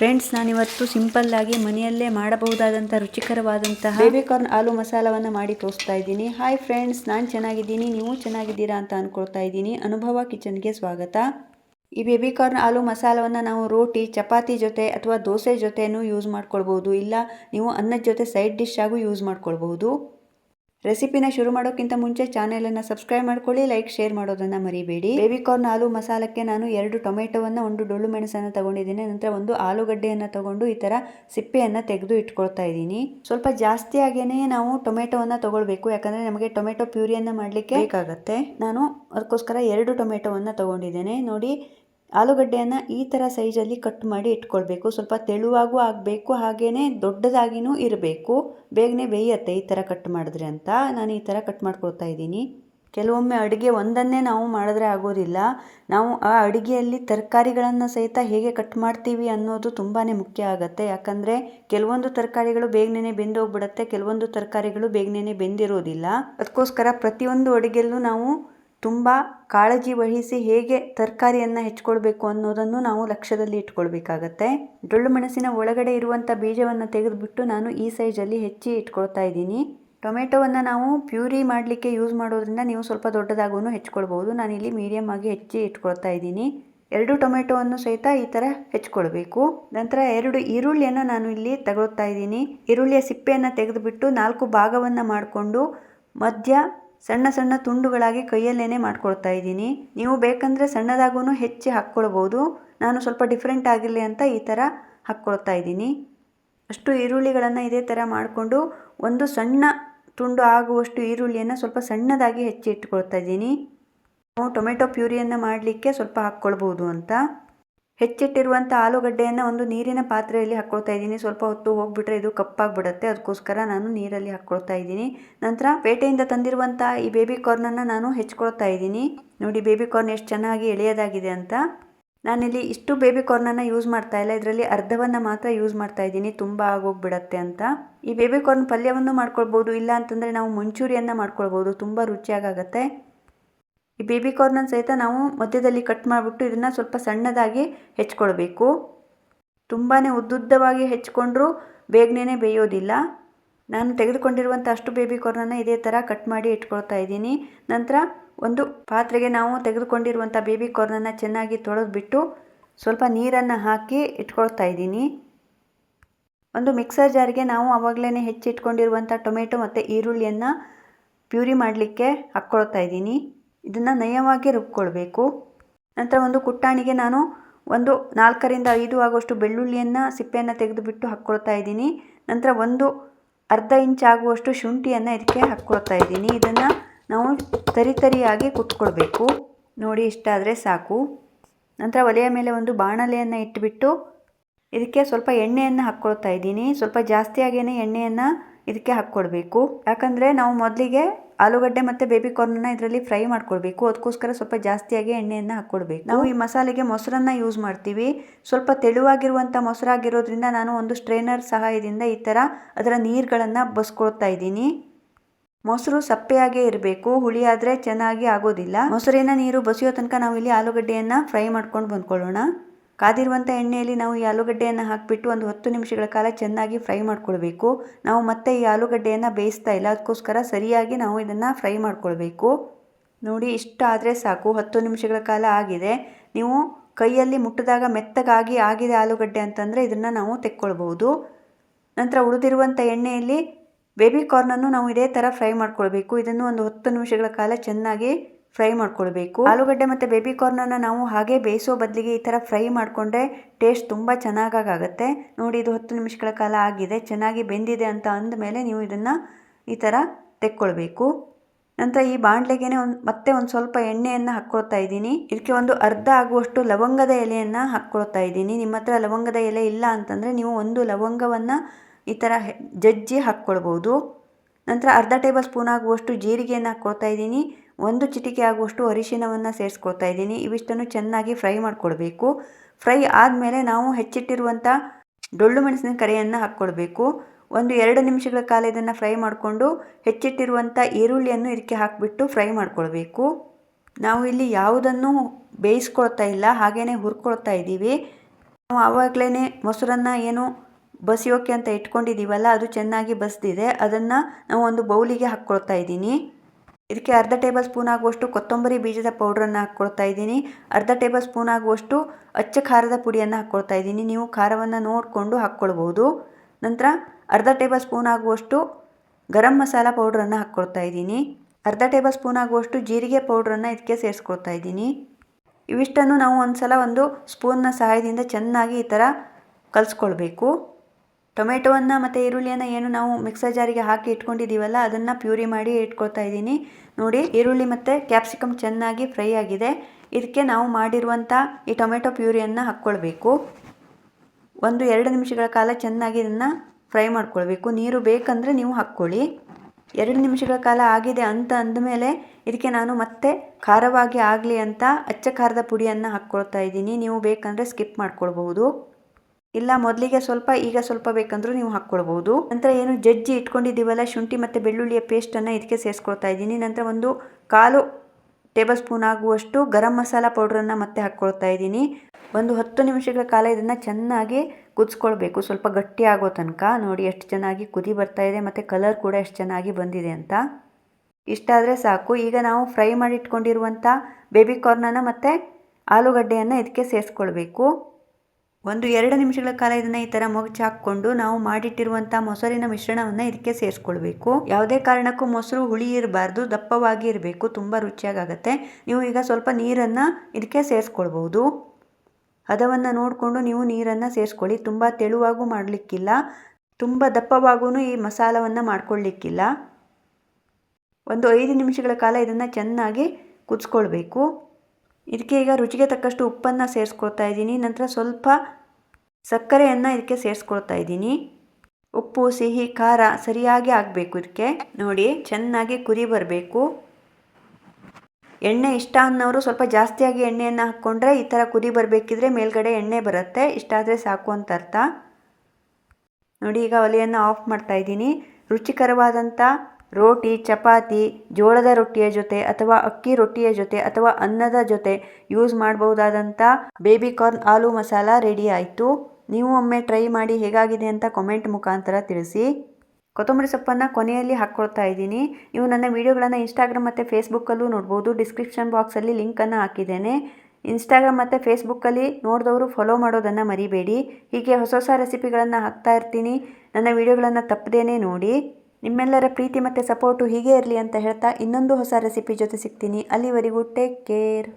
Friends ನಾನಿವತ್ತು ಸಿಂಪಲ್ಲಾಗಿ ಮನೆಯಲ್ಲೇ ಮಾಡಬಹುದಾದಂಥ ರುಚಿಕರವಾದಂತಹ ಬೇಬಿಕಾರ್ನ್ ಆಲೂ ಮಸಾಲವನ್ನು ಮಾಡಿ ತೋರಿಸ್ತಾ ಇದ್ದೀನಿ. ಹಾಯ್ ಫ್ರೆಂಡ್ಸ್ ನಾನು ಚೆನ್ನಾಗಿದ್ದೀನಿ, ನೀವು ಚೆನ್ನಾಗಿದ್ದೀರಾ ಅಂತ ಅಂದ್ಕೊಳ್ತಾ ಇದ್ದೀನಿ. ಅನುಭವ ಕಿಚನ್ಗೆ ಸ್ವಾಗತ. ಈ ಬೇಬಿಕಾರ್ನ್ ಆಲೂ ಮಸಾಲವನ್ನು ನಾವು ರೋಟಿ, ಚಪಾತಿ ಜೊತೆ ಅಥವಾ ದೋಸೆ ಜೊತೆನೂ ಯೂಸ್ ಮಾಡ್ಕೊಳ್ಬೋದು ಇಲ್ಲ, ನೀವು ಅನ್ನದ ಜೊತೆ ಸೈಡ್ ಡಿಶ್ ಆಗು ಯೂಸ್ ಮಾಡ್ಕೊಳ್ಬಹುದು. ರೆಸಿಪಿನ ಶುರು ಮಾಡೋಕ್ಕಿಂತ ಮುಂಚೆ ಚಾನೆಲನ್ನು ಸಬ್ಸ್ಕ್ರೈಬ್ ಮಾಡ್ಕೊಳ್ಳಿ ಲೈಕ್ ಶೇರ್ ಮಾಡೋದನ್ನು ಮರಿಬೇಡಿ. ಬೇಬಿಕಾರ್ನ್ ಆಲೂ ಮಸಾಲಕ್ಕೆ ನಾನು ಎರಡು ಟೊಮೆಟೊವನ್ನು, ಒಂದು ಡೊಳ್ಳು ಮೆಣಸನ್ನು ತಗೊಂಡಿದ್ದೀನಿ. ನಂತರ ಒಂದು ಆಲೂಗಡ್ಡೆಯನ್ನು ತಗೊಂಡು ಈ ಥರ ಸಿಪ್ಪೆಯನ್ನು ತೆಗೆದು ಇಟ್ಕೊಳ್ತಾ ಇದ್ದೀನಿ. ಸ್ವಲ್ಪ ಜಾಸ್ತಿ ನಾವು ಟೊಮೆಟೊವನ್ನು ತಗೊಳ್ಬೇಕು. ಯಾಕಂದರೆ ನಮಗೆ ಟೊಮೆಟೊ ಪ್ಯೂರಿಯನ್ನು ಮಾಡಲಿಕ್ಕೆ ಬೇಕಾಗುತ್ತೆ. ನಾನು ಅದಕ್ಕೋಸ್ಕರ ಎರಡು ಟೊಮೆಟೊವನ್ನು ತಗೊಂಡಿದ್ದೇನೆ. ನೋಡಿ ಆಲೂಗಡ್ಡೆಯನ್ನು ಈ ಥರ ಸೈಜಲ್ಲಿ ಕಟ್ ಮಾಡಿ ಇಟ್ಕೊಳ್ಬೇಕು. ಸ್ವಲ್ಪ ತೆಳುವಾಗೂ ಆಗಬೇಕು ಹಾಗೆಯೇ ದೊಡ್ಡದಾಗಿನೂ ಇರಬೇಕು. ಬೇಗನೆ ಬೇಯತ್ತೆ ಈ ಥರ ಕಟ್ ಮಾಡಿದ್ರೆ ಅಂತ. ನಾನು ಈ ಥರ ಕಟ್ ಮಾಡ್ಕೊಳ್ತಾ ಇದ್ದೀನಿ. ಕೆಲವೊಮ್ಮೆ ಅಡುಗೆ ಒಂದನ್ನೇ ನಾವು ಮಾಡಿದ್ರೆ ಆಗೋದಿಲ್ಲ. ನಾವು ಆ ಅಡುಗೆಯಲ್ಲಿ ತರಕಾರಿಗಳನ್ನು ಸಹಿತ ಹೇಗೆ ಕಟ್ ಮಾಡ್ತೀವಿ ಅನ್ನೋದು ತುಂಬಾ ಮುಖ್ಯ ಆಗುತ್ತೆ. ಯಾಕಂದರೆ ಕೆಲವೊಂದು ತರಕಾರಿಗಳು ಬೇಗನೆ ಬೆಂದೋಗ್ಬಿಡತ್ತೆ, ಕೆಲವೊಂದು ತರಕಾರಿಗಳು ಬೇಗನೆ ಬೆಂದಿರೋದಿಲ್ಲ. ಅದಕ್ಕೋಸ್ಕರ ಪ್ರತಿಯೊಂದು ಅಡುಗೆಯಲ್ಲೂ ನಾವು ತುಂಬ ಕಾಳಜಿ ವಹಿಸಿ ಹೇಗೆ ತರಕಾರಿಯನ್ನು ಹೆಚ್ಕೊಳ್ಬೇಕು ಅನ್ನೋದನ್ನು ನಾವು ಲಕ್ಷ್ಯದಲ್ಲಿ ಇಟ್ಕೊಳ್ಬೇಕಾಗತ್ತೆ. ಡೊಳ್ಳು ಮೆಣಸಿನ ಒಳಗಡೆ ಇರುವಂಥ ಬೀಜವನ್ನು ತೆಗೆದುಬಿಟ್ಟು ನಾನು ಈ ಸೈಜಲ್ಲಿ ಹೆಚ್ಚಿ ಇಟ್ಕೊಳ್ತಾ ಇದ್ದೀನಿ. ಟೊಮೆಟೊವನ್ನು ನಾವು ಪ್ಯೂರಿ ಮಾಡಲಿಕ್ಕೆ ಯೂಸ್ ಮಾಡೋದ್ರಿಂದ ನೀವು ಸ್ವಲ್ಪ ದೊಡ್ಡದಾಗೂ ಹೆಚ್ಕೊಳ್ಬೋದು ನಾನಿಲ್ಲಿ ಮೀಡಿಯಮ್ ಆಗಿ ಹೆಚ್ಚಿ ಇಟ್ಕೊಳ್ತಾ ಇದ್ದೀನಿ. ಎರಡು ಟೊಮೆಟೊವನ್ನು ಸಹಿತ ಈ ಥರ ಹೆಚ್ಕೊಳ್ಬೇಕು. ನಂತರ ಎರಡು ಈರುಳ್ಳಿಯನ್ನು ನಾನು ಇಲ್ಲಿ ತಗೊಳ್ತಾ ಇದ್ದೀನಿ. ಈರುಳ್ಳಿಯ ಸಿಪ್ಪೆಯನ್ನು ತೆಗೆದುಬಿಟ್ಟು ನಾಲ್ಕು ಭಾಗವನ್ನು ಮಾಡಿಕೊಂಡು ಮಧ್ಯ ಸಣ್ಣ ಸಣ್ಣ ತುಂಡುಗಳಾಗಿ ಕೈಯಲ್ಲೇ ಮಾಡ್ಕೊಳ್ತಾ ಇದ್ದೀನಿ. ನೀವು ಬೇಕಂದರೆ ಸಣ್ಣದಾಗೂ ಹೆಚ್ಚಿ ಹಾಕ್ಕೊಳ್ಬೋದು. ನಾನು ಸ್ವಲ್ಪ ಡಿಫ್ರೆಂಟ್ ಆಗಿರಲಿ ಅಂತ ಈ ಥರ ಹಾಕ್ಕೊಳ್ತಾ ಇದ್ದೀನಿ. ಅಷ್ಟು ಈರುಳ್ಳಿಗಳನ್ನು ಇದೇ ಥರ ಮಾಡಿಕೊಂಡು ಒಂದು ಸಣ್ಣ ತುಂಡು ಆಗುವಷ್ಟು ಈರುಳ್ಳಿಯನ್ನು ಸ್ವಲ್ಪ ಸಣ್ಣದಾಗಿ ಹೆಚ್ಚಿ ಇಟ್ಕೊಳ್ತಾ ಇದ್ದೀನಿ. ನಾವು ಟೊಮೆಟೊ ಪ್ಯೂರಿಯನ್ನು ಮಾಡಲಿಕ್ಕೆ ಸ್ವಲ್ಪ ಹಾಕ್ಕೊಳ್ಬೋದು ಅಂತ. ಹೆಚ್ಚಿಟ್ಟಿರುವಂಥ ಆಲೂಗಡ್ಡೆಯನ್ನು ಒಂದು ನೀರಿನ ಪಾತ್ರೆಯಲ್ಲಿ ಹಾಕ್ಕೊಳ್ತಾ ಇದ್ದೀನಿ. ಸ್ವಲ್ಪ ಹೊತ್ತು ಹೋಗಿಬಿಟ್ರೆ ಇದು ಕಪ್ಪಾಗ್ಬಿಡುತ್ತೆ. ಅದಕ್ಕೋಸ್ಕರ ನಾನು ನೀರಲ್ಲಿ ಹಾಕ್ಕೊಳ್ತಾ ಇದ್ದೀನಿ. ನಂತರ ಪೇಟೆಯಿಂದ ತಂದಿರುವಂಥ ಈ ಬೇಬಿ ಕಾರ್ನನ್ನು ನಾನು ಹೆಚ್ಕೊಳ್ತಾ ಇದ್ದೀನಿ. ನೋಡಿ, ಬೇಬಿ ಕಾರ್ನ್ ಎಷ್ಟು ಚೆನ್ನಾಗಿ ಎಳೆಯೋದಾಗಿದೆ ಅಂತ. ನಾನಿಲ್ಲಿ ಇಷ್ಟು ಬೇಬಿ ಕಾರ್ನನ್ನು ಯೂಸ್ ಮಾಡ್ತಾ ಇಲ್ಲ. ಇದರಲ್ಲಿ ಅರ್ಧವನ್ನು ಮಾತ್ರ ಯೂಸ್ ಮಾಡ್ತಾ ಇದ್ದೀನಿ. ತುಂಬ ಆಗೋಗ್ಬಿಡತ್ತೆ ಅಂತ. ಈ ಬೇಬಿ ಕಾರ್ನ್ ಪಲ್ಯವನ್ನು ಮಾಡ್ಕೊಳ್ಬೋದು. ಇಲ್ಲ ಅಂತಂದರೆ ನಾವು ಮಂಚೂರಿಯನ್ನು ಮಾಡ್ಕೊಳ್ಬೋದು. ತುಂಬ ರುಚಿಯಾಗತ್ತೆ ಈ ಬೇಬಿ ಕಾರ್ನ್ ಸಹಿತ ನಾವು ಮಧ್ಯದಲ್ಲಿ ಕಟ್ ಮಾಡಿಬಿಟ್ಟು ಇದನ್ನು ಸ್ವಲ್ಪ ಸಣ್ಣದಾಗಿ ಹೆಚ್ಕೊಳ್ಬೇಕು. ತುಂಬಾ ಉದ್ದುದ್ದವಾಗಿ ಹೆಚ್ಕೊಂಡ್ರೂ ಬೇಗನೆ ಬೇಯೋದಿಲ್ಲ. ನಾನು ತೆಗೆದುಕೊಂಡಿರುವಂಥ ಅಷ್ಟು ಬೇಬಿ ಕಾರ್ನನ್ನು ಇದೇ ಥರ ಕಟ್ ಮಾಡಿ ಇಟ್ಕೊಳ್ತಾ ಇದ್ದೀನಿ. ನಂತರ ಒಂದು ಪಾತ್ರೆಗೆ ನಾವು ತೆಗೆದುಕೊಂಡಿರುವಂಥ ಬೇಬಿ ಕಾರ್ನನ್ನು ಚೆನ್ನಾಗಿ ತೊಳೆದ್ಬಿಟ್ಟು ಸ್ವಲ್ಪ ನೀರನ್ನು ಹಾಕಿ ಇಟ್ಕೊಳ್ತಾ ಇದ್ದೀನಿ. ಒಂದು ಮಿಕ್ಸರ್ ಜಾರಿಗೆ ನಾವು ಆವಾಗಲೇ ಹೆಚ್ಚಿಟ್ಕೊಂಡಿರುವಂಥ ಟೊಮೆಟೊ ಮತ್ತು ಈರುಳ್ಳಿಯನ್ನು ಪ್ಯೂರಿ ಮಾಡಲಿಕ್ಕೆ ಹಾಕ್ಕೊಳ್ತಾ ಇದ್ದೀನಿ. ಇದನ್ನು ನಯವಾಗಿ ರುಬ್ಕೊಳ್ಬೇಕು. ನಂತರ ಒಂದು ಕುಟ್ಟಾಣಿಗೆ ನಾನು ಒಂದು ನಾಲ್ಕರಿಂದ ಐದು ಆಗುವಷ್ಟು ಬೆಳ್ಳುಳ್ಳಿಯನ್ನು ಸಿಪ್ಪೆಯನ್ನು ತೆಗೆದುಬಿಟ್ಟು ಹಾಕ್ಕೊಳ್ತಾ ಇದ್ದೀನಿ. ನಂತರ ಒಂದು ಅರ್ಧ ಇಂಚ್ ಆಗುವಷ್ಟು ಶುಂಠಿಯನ್ನು ಇದಕ್ಕೆ ಹಾಕ್ಕೊಳ್ತಾ ಇದ್ದೀನಿ. ಇದನ್ನು ನಾವು ತರಿತರಿಯಾಗಿ ಕುಟ್ಕೊಳ್ಬೇಕು. ನೋಡಿ ಇಷ್ಟಾದರೆ ಸಾಕು. ನಂತರ ಒಲೆಯ ಮೇಲೆ ಒಂದು ಬಾಣಲೆಯನ್ನು ಇಟ್ಟುಬಿಟ್ಟು ಇದಕ್ಕೆ ಸ್ವಲ್ಪ ಎಣ್ಣೆಯನ್ನು ಹಾಕ್ಕೊಳ್ತಾ ಇದ್ದೀನಿ. ಸ್ವಲ್ಪ ಜಾಸ್ತಿಯಾಗೇ ಎಣ್ಣೆಯನ್ನು ಇದಕ್ಕೆ ಹಾಕ್ಕೊಡ್ಬೇಕು. ಯಾಕಂದರೆ ನಾವು ಮೊದಲಿಗೆ ಆಲೂಗಡ್ಡೆ ಮತ್ತು ಬೇಬಿ ಕಾರ್ನನ್ನು ಇದರಲ್ಲಿ ಫ್ರೈ ಮಾಡ್ಕೊಳ್ಬೇಕು ಅದಕ್ಕೋಸ್ಕರ ಸ್ವಲ್ಪ ಜಾಸ್ತಿಯಾಗಿ ಎಣ್ಣೆಯನ್ನು ಹಾಕ್ಕೊಡ್ಬೇಕು. ನಾವು ಈ ಮಸಾಲೆಗೆ ಮೊಸರನ್ನು ಯೂಸ್ ಮಾಡ್ತೀವಿ. ಸ್ವಲ್ಪ ತೆಳುವಾಗಿರುವಂಥ ಮೊಸರಾಗಿರೋದ್ರಿಂದ ನಾನು ಒಂದು ಸ್ಟ್ರೈನರ್ ಸಹಾಯದಿಂದ ಈ ಥರ ಅದರ ನೀರುಗಳನ್ನು ಬಸ್ಕೊಳ್ತಾ ಇದ್ದೀನಿ. ಮೊಸರು ಸಪ್ಪೆಯಾಗೇ ಇರಬೇಕು. ಹುಳಿ ಆದರೆ ಚೆನ್ನಾಗಿ ಆಗೋದಿಲ್ಲ. ಮೊಸರಿನ ನೀರು ಬಸಿಯೋ ತನಕ ನಾವು ಇಲ್ಲಿ ಆಲೂಗಡ್ಡೆಯನ್ನು ಫ್ರೈ ಮಾಡ್ಕೊಂಡು ಬಂದ್ಕೊಳ್ಳೋಣ. ಕಾದಿರುವಂಥ ಎಣ್ಣೆಯಲ್ಲಿ ನಾವು ಈ ಆಲೂಗಡ್ಡೆಯನ್ನು ಹಾಕಿಬಿಟ್ಟು ಒಂದು ಹತ್ತು ನಿಮಿಷಗಳ ಕಾಲ ಚೆನ್ನಾಗಿ ಫ್ರೈ ಮಾಡಿಕೊಳ್ಬೇಕು. ನಾವು ಮತ್ತೆ ಈ ಆಲೂಗಡ್ಡೆಯನ್ನು ಬೇಯಿಸ್ತಾ ಇಲ್ಲ. ಅದಕ್ಕೋಸ್ಕರ ಸರಿಯಾಗಿ ನಾವು ಇದನ್ನು ಫ್ರೈ ಮಾಡಿಕೊಳ್ಬೇಕು. ನೋಡಿ ಇಷ್ಟ ಆದರೆ ಸಾಕು. ಹತ್ತು ನಿಮಿಷಗಳ ಕಾಲ ಆಗಿದೆ. ನೀವು ಕೈಯಲ್ಲಿ ಮುಟ್ಟಿದಾಗ ಮೆತ್ತಗಾಗಿ ಆಗಿದೆ ಆಲೂಗಡ್ಡೆ ಅಂತಂದರೆ ಇದನ್ನು ನಾವು ತೆಕ್ಕೊಳ್ಬಹುದು. ನಂತರ ಉಳಿದಿರುವಂಥ ಎಣ್ಣೆಯಲ್ಲಿ ಬೇಬಿ ಕಾರ್ನನ್ನು ನಾವು ಇದೇ ಥರ ಫ್ರೈ ಮಾಡ್ಕೊಳ್ಬೇಕು. ಇದನ್ನು ಒಂದು ಹತ್ತು ನಿಮಿಷಗಳ ಕಾಲ ಚೆನ್ನಾಗಿ ಫ್ರೈ ಮಾಡ್ಕೊಳ್ಬೇಕು. ಆಲೂಗಡ್ಡೆ ಮತ್ತು ಬೇಬಿ ಕಾರ್ನನ್ನು ನಾವು ಹಾಗೆ ಬೇಯಿಸೋ ಬದಲಿಗೆ ಈ ಥರ ಫ್ರೈ ಮಾಡಿಕೊಂಡ್ರೆ ಟೇಸ್ಟ್ ತುಂಬ ಚೆನ್ನಾಗಾಗುತ್ತೆ. ನೋಡಿ, ಇದು ಹತ್ತು ನಿಮಿಷಗಳ ಕಾಲ ಆಗಿದೆ. ಚೆನ್ನಾಗಿ ಬೆಂದಿದೆ ಅಂತ ಅಂದಮೇಲೆ ನೀವು ಇದನ್ನು ಈ ಥರ ತೆಕ್ಕೊಳ್ಬೇಕು. ನಂತರ ಈ ಬಾಣಲೆಗೆ ಒಂದು, ಮತ್ತೆ ಒಂದು ಸ್ವಲ್ಪ ಎಣ್ಣೆಯನ್ನು ಹಾಕ್ಕೊಳ್ತಾ ಇದ್ದೀನಿ. ಇದಕ್ಕೆ ಒಂದು ಅರ್ಧ ಆಗುವಷ್ಟು ಲವಂಗದ ಎಲೆಯನ್ನು ಹಾಕ್ಕೊಳ್ತಾ ಇದ್ದೀನಿ. ನಿಮ್ಮ ಹತ್ರ ಲವಂಗದ ಎಲೆ ಇಲ್ಲ ಅಂತಂದರೆ ನೀವು ಒಂದು ಲವಂಗವನ್ನು ಈ ಥರ ಜಜ್ಜಿ ಹಾಕ್ಕೊಳ್ಬೋದು. ನಂತರ ಅರ್ಧ ಟೇಬಲ್ ಸ್ಪೂನ್ ಆಗುವಷ್ಟು ಜೀರಿಗೆಯನ್ನು ಹಾಕ್ಕೊಳ್ತಾ ಇದ್ದೀನಿ. ಒಂದು ಚಿಟಿಕೆ ಆಗುವಷ್ಟು ಅರಿಶಿನವನ್ನು ಸೇರಿಸ್ಕೊಳ್ತಾ ಇದ್ದೀನಿ. ಇವಿಷ್ಟನ್ನು ಚೆನ್ನಾಗಿ ಫ್ರೈ ಮಾಡಿಕೊಳ್ಬೇಕು. ಫ್ರೈ ಆದಮೇಲೆ ನಾವು ಹೆಚ್ಚಿಟ್ಟಿರುವಂಥ ಡೊಳ್ಳು ಮೆಣಸಿನ ಕರೆಯನ್ನು ಹಾಕ್ಕೊಳ್ಬೇಕು. ಒಂದು ಎರಡು ನಿಮಿಷಗಳ ಕಾಲ ಇದನ್ನು ಫ್ರೈ ಮಾಡಿಕೊಂಡು ಹೆಚ್ಚಿಟ್ಟಿರುವಂಥ ಈರುಳ್ಳಿಯನ್ನು ಇದಕ್ಕೆ ಹಾಕಿಬಿಟ್ಟು ಫ್ರೈ ಮಾಡಿಕೊಳ್ಬೇಕು. ನಾವು ಇಲ್ಲಿ ಯಾವುದನ್ನು ಬೇಯಿಸ್ಕೊಳ್ತಾ ಇಲ್ಲ ಹಾಗೆಯೇ ಹುರ್ಕೊಳ್ತಾ ಇದ್ದೀವಿ. ನಾವು ಆವಾಗಲೇ ಮೊಸರನ್ನು ಏನು ಬಸಿಯೋಕೆ ಅಂತ ಇಟ್ಕೊಂಡಿದ್ದೀವಲ್ಲ, ಅದು ಚೆನ್ನಾಗಿ ಬಸ್ದಿದೆ. ಅದನ್ನು ನಾವು ಒಂದು ಬೌಲಿಗೆ ಹಾಕ್ಕೊಳ್ತಾ ಇದ್ದೀನಿ. ಇದಕ್ಕೆ ಅರ್ಧ ಟೇಬಲ್ ಸ್ಪೂನ್ ಆಗುವಷ್ಟು ಕೊತ್ತಂಬರಿ ಬೀಜದ ಪೌಡ್ರನ್ನು ಹಾಕ್ಕೊಳ್ತಾ ಇದ್ದೀನಿ. ಅರ್ಧ ಟೇಬಲ್ ಸ್ಪೂನ್ ಆಗುವಷ್ಟು ಅಚ್ಚ ಖಾರದ ಪುಡಿಯನ್ನು ಹಾಕ್ಕೊಳ್ತಾ ಇದ್ದೀನಿ. ನೀವು ಖಾರವನ್ನು ನೋಡಿಕೊಂಡು ಹಾಕ್ಕೊಳ್ಬೋದು. ನಂತರ ಅರ್ಧ ಟೇಬಲ್ ಸ್ಪೂನ್ ಆಗುವಷ್ಟು ಗರಂ ಮಸಾಲ ಪೌಡ್ರನ್ನು ಹಾಕ್ಕೊಳ್ತಾ ಇದ್ದೀನಿ. ಅರ್ಧ ಟೇಬಲ್ ಸ್ಪೂನ್ ಆಗುವಷ್ಟು ಜೀರಿಗೆ ಪೌಡ್ರನ್ನು ಇದಕ್ಕೆ ಸೇರಿಸ್ಕೊಳ್ತಾ ಇದ್ದೀನಿ. ಇವಿಷ್ಟನ್ನು ನಾವು ಒಂದು ಸಲ ಒಂದು ಸ್ಪೂನ್ನ ಸಹಾಯದಿಂದ ಚೆನ್ನಾಗಿ ಈ ಥರ ಕಲಿಸ್ಕೊಳ್ಬೇಕು. ಟೊಮೆಟೊವನ್ನು ಮತ್ತು ಈರುಳ್ಳಿಯನ್ನು ಏನು ನಾವು ಮಿಕ್ಸರ್ ಜಾರಿಗೆ ಹಾಕಿ ಇಟ್ಕೊಂಡಿದ್ದೀವಲ್ಲ, ಅದನ್ನು ಪ್ಯೂರಿ ಮಾಡಿ ಇಟ್ಕೊಳ್ತಾ ಇದ್ದೀನಿ. ನೋಡಿ, ಈರುಳ್ಳಿ ಮತ್ತು ಕ್ಯಾಪ್ಸಿಕಮ್ ಚೆನ್ನಾಗಿ ಫ್ರೈ ಆಗಿದೆ. ಇದಕ್ಕೆ ನಾವು ಮಾಡಿರುವಂಥ ಈ ಟೊಮೆಟೊ ಪ್ಯೂರಿಯನ್ನು ಹಾಕ್ಕೊಳ್ಬೇಕು. ಒಂದು ಎರಡು ನಿಮಿಷಗಳ ಕಾಲ ಚೆನ್ನಾಗಿ ಇದನ್ನು ಫ್ರೈ ಮಾಡ್ಕೊಳ್ಬೇಕು. ನೀರು ಬೇಕಂದರೆ ನೀವು ಹಾಕ್ಕೊಳ್ಳಿ. ಎರಡು ನಿಮಿಷಗಳ ಕಾಲ ಆಗಿದೆ ಅಂತ ಅಂದಮೇಲೆ ಇದಕ್ಕೆ ನಾನು ಮತ್ತೆ ಖಾರವಾಗಿ ಆಗಲಿ ಅಂತ ಅಚ್ಚ ಖಾರದ ಪುಡಿಯನ್ನು ಹಾಕ್ಕೊಳ್ತಾ ಇದ್ದೀನಿ. ನೀವು ಬೇಕಂದರೆ ಸ್ಕಿಪ್ ಮಾಡ್ಕೊಳ್ಬಹುದು. ಇಲ್ಲ, ಮೊದಲಿಗೆ ಸ್ವಲ್ಪ, ಈಗ ಸ್ವಲ್ಪ ಬೇಕಂದ್ರೂ ನೀವು ಹಾಕ್ಕೊಳ್ಬಹುದು ನಂತರ ಏನು, ಜಜ್ಜಿ ಇಟ್ಕೊಂಡಿದ್ದೀವಲ್ಲ, ಶುಂಠಿ ಮತ್ತು ಬೆಳ್ಳುಳ್ಳಿಯ ಪೇಸ್ಟನ್ನು ಇದಕ್ಕೆ ಸೇರಿಸ್ಕೊಳ್ತಾ ಇದ್ದೀನಿ. ನಂತರ ಒಂದು ಕಾಲು ಟೇಬಲ್ ಸ್ಪೂನ್ ಆಗುವಷ್ಟು ಗರಂ ಮಸಾಲ ಪೌಡ್ರನ್ನು ಮತ್ತೆ ಹಾಕ್ಕೊಳ್ತಾ ಇದ್ದೀನಿ. ಒಂದು ಹತ್ತು ನಿಮಿಷಗಳ ಕಾಲ ಇದನ್ನು ಚೆನ್ನಾಗಿ ಕುದಿಸ್ಕೊಳ್ಬೇಕು. ಸ್ವಲ್ಪ ಗಟ್ಟಿ ಆಗೋ ತನಕ. ನೋಡಿ, ಎಷ್ಟು ಚೆನ್ನಾಗಿ ಕುದಿ ಬರ್ತಾ ಇದೆ ಮತ್ತು ಕಲರ್ ಕೂಡ ಎಷ್ಟು ಚೆನ್ನಾಗಿ ಬಂದಿದೆ ಅಂತ. ಇಷ್ಟಾದರೆ ಸಾಕು. ಈಗ ನಾವು ಫ್ರೈ ಮಾಡಿ ಇಟ್ಕೊಂಡಿರುವಂಥ ಬೇಬಿ ಕಾರ್ನನ್ನು ಮತ್ತು ಆಲೂಗಡ್ಡೆಯನ್ನು ಇದಕ್ಕೆ ಸೇರಿಸ್ಕೊಳ್ಬೇಕು. ಒಂದು ಎರಡು ನಿಮಿಷಗಳ ಕಾಲ ಇದನ್ನು ಈ ಥರ ಮೊಗಚು ಹಾಕ್ಕೊಂಡು ನಾವು ಮಾಡಿಟ್ಟಿರುವಂಥ ಮೊಸರಿನ ಮಿಶ್ರಣವನ್ನು ಇದಕ್ಕೆ ಸೇರಿಸ್ಕೊಳ್ಬೇಕು. ಯಾವುದೇ ಕಾರಣಕ್ಕೂ ಮೊಸರು ಹುಳಿ ಇರಬಾರ್ದು ದಪ್ಪವಾಗಿ ಇರಬೇಕು, ತುಂಬ ರುಚಿಯಾಗತ್ತೆ ನೀವು ಈಗ ಸ್ವಲ್ಪ ನೀರನ್ನು ಇದಕ್ಕೆ ಸೇರಿಸ್ಕೊಳ್ಬೋದು. ಹದವನ್ನು ನೋಡಿಕೊಂಡು ನೀವು ನೀರನ್ನು ಸೇರಿಸ್ಕೊಳ್ಳಿ. ತುಂಬ ತೆಳುವಾಗೂ ಮಾಡಲಿಕ್ಕಿಲ್ಲ. ತುಂಬ ದಪ್ಪವಾಗೂ ಈ ಮಸಾಲವನ್ನು ಮಾಡ್ಕೊಳ್ಳಿಕ್ಕಿಲ್ಲ ಒಂದು ಐದು ನಿಮಿಷಗಳ ಕಾಲ ಇದನ್ನು ಚೆನ್ನಾಗಿ ಕುದಿಸ್ಕೊಳ್ಬೇಕು. ಇದಕ್ಕೆ ಈಗ ರುಚಿಗೆ ತಕ್ಕಷ್ಟು ಉಪ್ಪನ್ನು ಸೇರಿಸ್ಕೊಳ್ತಾ ಇದ್ದೀನಿ. ನಂತರ ಸ್ವಲ್ಪ ಸಕ್ಕರೆಯನ್ನು ಇದಕ್ಕೆ ಸೇರಿಸ್ಕೊಳ್ತಾ ಇದ್ದೀನಿ. ಉಪ್ಪು, ಸಿಹಿ, ಖಾರ ಸರಿಯಾಗಿ ಆಗಬೇಕು ಇದಕ್ಕೆ. ನೋಡಿ, ಚೆನ್ನಾಗಿ ಕುರಿ ಬರಬೇಕು. ಎಣ್ಣೆ ಇಷ್ಟ ಅನ್ನೋರು ಸ್ವಲ್ಪ ಜಾಸ್ತಿಯಾಗಿ ಎಣ್ಣೆಯನ್ನು ಹಾಕ್ಕೊಂಡ್ರೆ ಈ ಥರ ಕುದಿ ಬರಬೇಕಿದ್ರೆ ಮೇಲ್ಗಡೆ ಎಣ್ಣೆ ಬರುತ್ತೆ. ಇಷ್ಟ ಆದರೆ ಸಾಕು ಅಂತ ಅರ್ಥ. ನೋಡಿ, ಈಗ ಒಲೆಯನ್ನು ಆಫ್ ಮಾಡ್ತಾ ಇದ್ದೀನಿ. ರುಚಿಕರವಾದಂಥ ರೋಟಿ, ಚಪಾತಿ, ಜೋಳದ ರೊಟ್ಟಿಯ ಜೊತೆ ಅಥವಾ ಅಕ್ಕಿ ರೊಟ್ಟಿಯ ಜೊತೆ ಅಥವಾ ಅನ್ನದ ಜೊತೆ ಯೂಸ್ ಮಾಡಬಹುದಾದಂಥ ಬೇಬಿ ಕಾರ್ನ್ ಆಲೂ ಮಸಾಲ ರೆಡಿ ಆಯಿತು. ನೀವು ಒಮ್ಮೆ ಟ್ರೈ ಮಾಡಿ ಹೇಗಾಗಿದೆ ಅಂತ ಕಾಮೆಂಟ್ ಮುಖಾಂತರ ತಿಳಿಸಿ. ಕೊತ್ತಂಬರಿ ಸೊಪ್ಪನ್ನು ಕೊನೆಯಲ್ಲಿ ಹಾಕ್ಕೊಳ್ತಾ ಇದ್ದೀನಿ. ನೀವು ನನ್ನ ವೀಡಿಯೋಗಳನ್ನು ಇನ್ಸ್ಟಾಗ್ರಾಮ್ ಮತ್ತು ಫೇಸ್ಬುಕ್ಕಲ್ಲೂ ನೋಡ್ಬೋದು. ಡಿಸ್ಕ್ರಿಪ್ಷನ್ ಬಾಕ್ಸಲ್ಲಿ ಲಿಂಕನ್ನು ಹಾಕಿದ್ದೇನೆ. ಇನ್ಸ್ಟಾಗ್ರಾಮ್ ಮತ್ತು ಫೇಸ್ಬುಕ್ಕಲ್ಲಿ ನೋಡಿದವರು ಫಾಲೋ ಮಾಡೋದನ್ನು ಮರಿಬೇಡಿ. ಹೀಗೆ ಹೊಸ ಹೊಸ ರೆಸಿಪಿಗಳನ್ನು ಹಾಕ್ತಾ ಇರ್ತೀನಿ. ನನ್ನ ವೀಡಿಯೋಗಳನ್ನು ತಪ್ಪದೇನೆ ನೋಡಿ. ನಿಮ್ಮೆಲ್ಲರ ಪ್ರೀತಿ ಮತ್ತು ಸಪೋರ್ಟು ಹೀಗೆ ಇರಲಿ ಅಂತ ಹೇಳ್ತಾ ಇನ್ನೊಂದು ಹೊಸ ರೆಸಿಪಿ ಜೊತೆ ಸಿಗ್ತೀನಿ. ಅಲ್ಲಿವರೆಗೂ ಟೇಕ್ ಕೇರ್